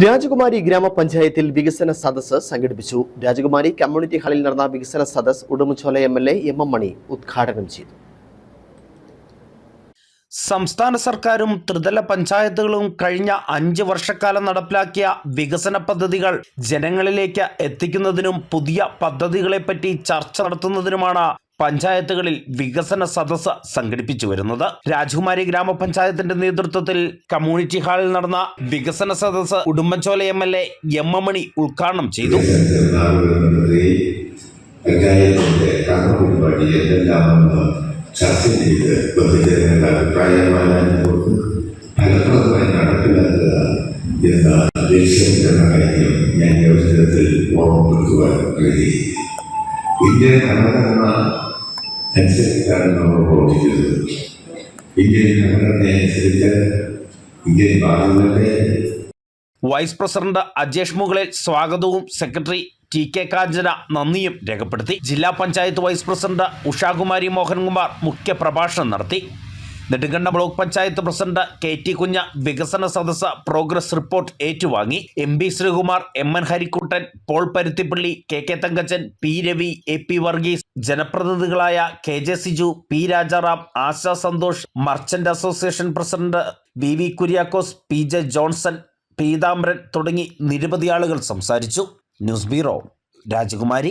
രാജകുമാരി ഗ്രാമപഞ്ചായത്തിൽ വികസന സദസ്സ് സംഘടിപ്പിച്ചു. രാജകുമാരി കമ്മ്യൂണിറ്റി ഹാളിൽ നടന്ന വികസന സദസ്സ് Udumbanchola M L A M M Mani ഉദ്ഘാടനം ചെയ്തു. സംസ്ഥാന സർക്കാരും ത്രിതല പഞ്ചായത്തുകളും കഴിഞ്ഞ അഞ്ച് വർഷക്കാലം നടപ്പിലാക്കിയ വികസന പദ്ധതികൾ ജനങ്ങളിലേക്ക് എത്തിക്കുന്നതിനും പുതിയ പദ്ധതികളെപ്പറ്റി ചർച്ച നടത്തുന്നതിനുമാണ് പഞ്ചായത്തുകളിൽ വികസന സദസ്സ് സംഘടിപ്പിച്ചു വരുന്നത്. രാജകുമാരി ഗ്രാമപഞ്ചായത്തിന്റെ നേതൃത്വത്തിൽ കമ്മ്യൂണിറ്റി ഹാളിൽ നടന്ന വികസന സദസ്സ് Udumbanchola M L A M M Mani ഉദ്ഘാടനം ചെയ്തു. ചർച്ച ചെയ്ത് ഞാൻ ഈ അവസരത്തിൽ കഴിയും അനുസരിച്ചാണ് നമ്മൾ പ്രവർത്തിക്കുന്നത്. ഇന്ത്യൻ ഭരണത്തെ അനുസരിച്ച് ഇന്ത്യൻ ഭാഗങ്ങളുടെ വൈസ് പ്രസിഡന്റ് അജേഷ് മുകളിൽ സ്വാഗതവും സെക്രട്ടറി ടി കെ കാഞ്ചന നന്ദിയും രേഖപ്പെടുത്തി. ജില്ലാ പഞ്ചായത്ത് വൈസ് പ്രസിഡന്റ് ഉഷാകുമാരി മോഹൻകുമാർ മുഖ്യ പ്രഭാഷണം നടത്തി. Nedumkandam block panchayat president K T Kunja വികസന സദസ്സ് പ്രോഗ്രസ് റിപ്പോർട്ട് ഏറ്റുവാങ്ങി. M B Sreekumar M N Harikuttan Paul Paruthippally K K Thankachan P Ravi A P Varghese ജനപ്രതിനിധികളായ K J Siju P Rajaram Asha Santhosh merchant association president V V Kuriakose P J Johnson Peethambaran തുടങ്ങി നിരവധി ആളുകൾ സംസാരിച്ചു. News bureau രാജകുമാരി.